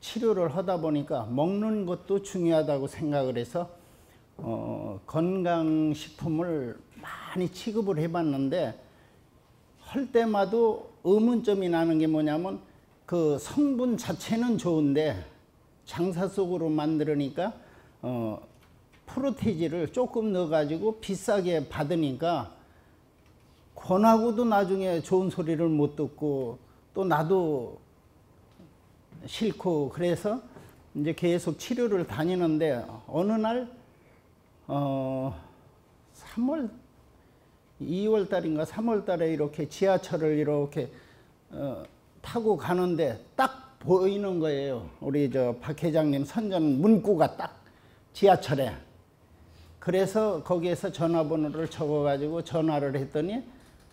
치료를 하다 보니까 먹는 것도 중요하다고 생각을 해서 어, 건강식품을 많이 취급을 해봤는데 할 때마다 의문점이 나는 게 뭐냐면 그 성분 자체는 좋은데 장사 속으로 만들으니까 어, 프로테지를 조금 넣어가지고 비싸게 받으니까 권하고도 나중에 좋은 소리를 못 듣고 또 나도 싫고 그래서 이제 계속 치료를 다니는데 어느 날 어, 3월 2월 달인가 3월 달에 이렇게 지하철을 이렇게 어, 타고 가는데 딱 보이는 거예요. 우리 저 박 회장님 선전 문구가 딱 지하철에. 그래서 거기에서 전화번호를 적어가지고 전화를 했더니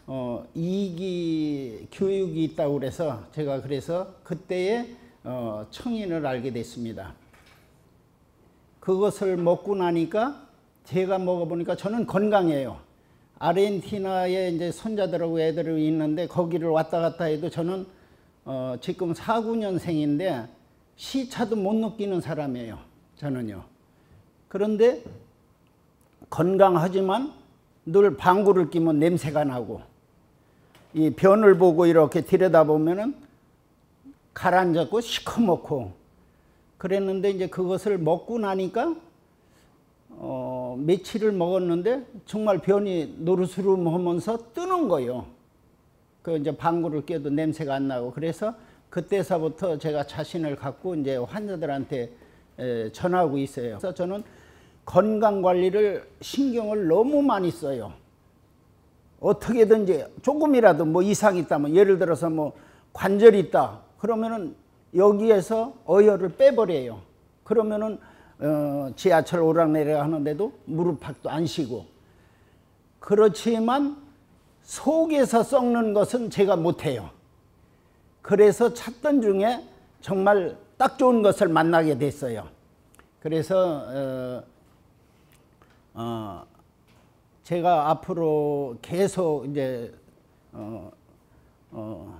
어, 이기 교육이 있다고 그래서 제가 그래서 그때에 어, 청인을 알게 됐습니다. 그것을 먹고 나니까 제가 먹어보니까 저는 건강해요. 아르헨티나에 이제 손자들하고 애들이 있는데 거기를 왔다 갔다 해도 저는 어, 지금 4, 9년생인데 시차도 못 느끼는 사람이에요. 저는요. 그런데 건강하지만 늘 방구를 끼면 냄새가 나고 이 변을 보고 이렇게 들여다보면은 가라앉았고 시커멓고 그랬는데 이제 그것을 먹고 나니까 어, 며칠을 먹었는데 정말 변이 노르스름하면서 뜨는 거예요. 그 이제 방구를 껴도 냄새가 안 나고 그래서 그때서부터 제가 자신을 갖고 이제 환자들한테 에, 전하고 있어요. 그래서 저는 건강 관리를 신경을 너무 많이 써요. 어떻게든지 조금이라도 뭐 이상이 있다면 예를 들어서 뭐 관절이 있다 그러면은 여기에서 어혈을 빼버려요. 그러면은 어, 지하철 오락내리락 하는데도 무릎팍도 안 쉬고 그렇지만 속에서 썩는 것은 제가 못해요. 그래서 찾던 중에 정말 딱 좋은 것을 만나게 됐어요. 그래서 어, 어, 제가 앞으로 계속 이제 어, 어,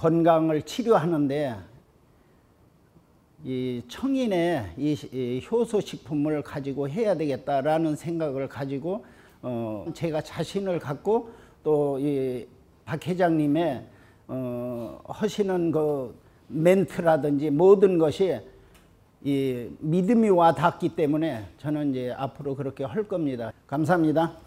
건강을 치료하는데 이 청인의 이, 이 효소 식품을 가지고 해야 되겠다라는 생각을 가지고 어, 제가 자신을 갖고 또 이 박 회장님의 어, 하시는 그 멘트라든지 모든 것이 이 믿음이 와 닿기 때문에 저는 이제 앞으로 그렇게 할 겁니다. 감사합니다.